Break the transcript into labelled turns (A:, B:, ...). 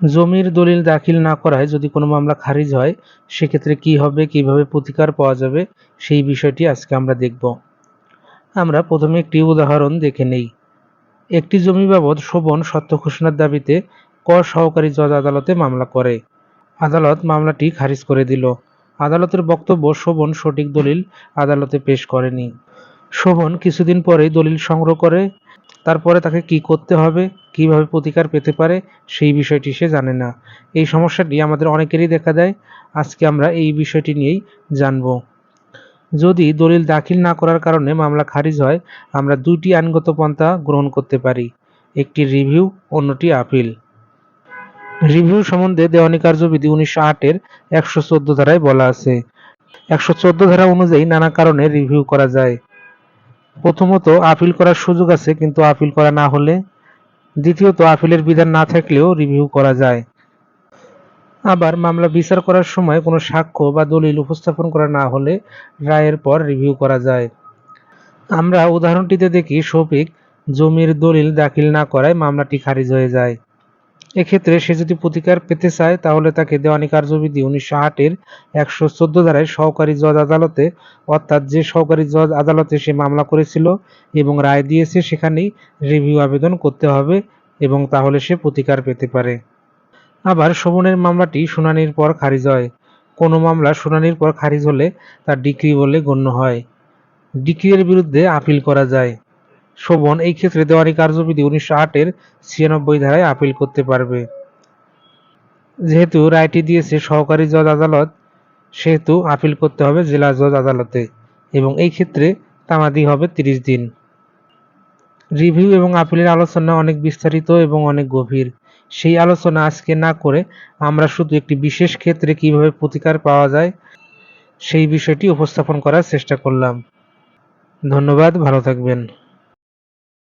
A: জমির দলিল দাখিল না করায় যদি কোনো মামলা খারিজ হয়, সেক্ষেত্রে কি হবে, কীভাবে প্রতিকার পাওয়া যাবে, সেই বিষয়টি আজকে আমরা দেখব। আমরা প্রথমে একটি উদাহরণ দেখে নেই। একটি জমি বাবদ শোভন সত্য ঘোষণার দাবিতে ক সহকারী জজ আদালতে মামলা করে। আদালত মামলাটি খারিজ করে দিল। আদালতের বক্তব্য শোভন সঠিক দলিল আদালতে পেশ করেনি। শোভন কিছুদিন পরেই দলিল সংগ্রহ করে তারপরে তাকে কি করতে হবে, কীভাবে প্রতিকার পেতে পারে, সেই বিষয়টি সে জানে না। এই সমস্যাটি আমাদের অনেকেরই দেখা দেয়। আজকে আমরা এই বিষয়টি নিয়েই জানব। যদি দলিল দাখিল না করার কারণে মামলা খারিজ হয়, আমরা দুইটি আইনগত পন্থা গ্রহণ করতে পারি। একটি রিভিউ, অন্যটি আপিল। রিভিউ সম্বন্ধে দেওয়ানি কার্যবিধি উনিশশো আটের একশো চোদ্দ ধারায় বলা আছে। একশো চোদ্দ ধারা অনুযায়ী নানা কারণে রিভিউ করা যায়। প্রথমত আপিল করার সুযোগ আছে, কিন্তু আপিল করা না হলে দ্বিতীয়ত আপিলের বিধান না থাকলেও রিভিউ করা যায়। আবার মামলা বিচার করার সময় কোনো সাক্ষ্য বা দলিল উপস্থাপন করা না হলে রায়ের পর রিভিউ করা যায়। আমরা উদাহরণটিতে দেখি, শফিক জমির দলিল দাখিল না করায় মামলাটি খারিজ হয়ে যায়। এক্ষেত্রে সে যদি প্রতিকার পেতে চায়, তাহলে তাকে দেওয়ানি কার্যবিধি উনিশশো আটের একশো চোদ্দ ধারায় সহকারী জজ আদালতে, অর্থাৎ যে সহকারী জজ আদালতে সে মামলা করেছিল এবং রায় দিয়েছে, সেখানেই রিভিউ আবেদন করতে হবে এবং তাহলে সে প্রতিকার পেতে পারে। আবার শোভনের মামলাটি শুনানির পর খারিজ হয়। কোনো মামলা শুনানির পর খারিজ হলে তা ডিক্রি বলে গণ্য হয়। ডিক্রির বিরুদ্ধে আপিল করা যায়। শোভন এই ক্ষেত্রে দেওয়ানি কার্যবিধি উনিশশো আটের ছিয়ানব্বই ধারায় আপিল করতে পারবে। যেহেতু রায়টি দিয়েছে সহকারী জজ আদালত, সেহেতু আপিল করতে হবে জেলা জজ আদালতে এবং এই ক্ষেত্রে তামাদি হবে তিরিশ দিন। রিভিউ এবং আপিলের আলোচনা অনেক বিস্তারিত এবং অনেক গভীর। সেই আলোচনা আজকে না করে আমরা শুধু একটি বিশেষ ক্ষেত্রে কীভাবে প্রতিকার পাওয়া যায় সেই বিষয়টি উপস্থাপন করার চেষ্টা করলাম। ধন্যবাদ, ভালো থাকবেন।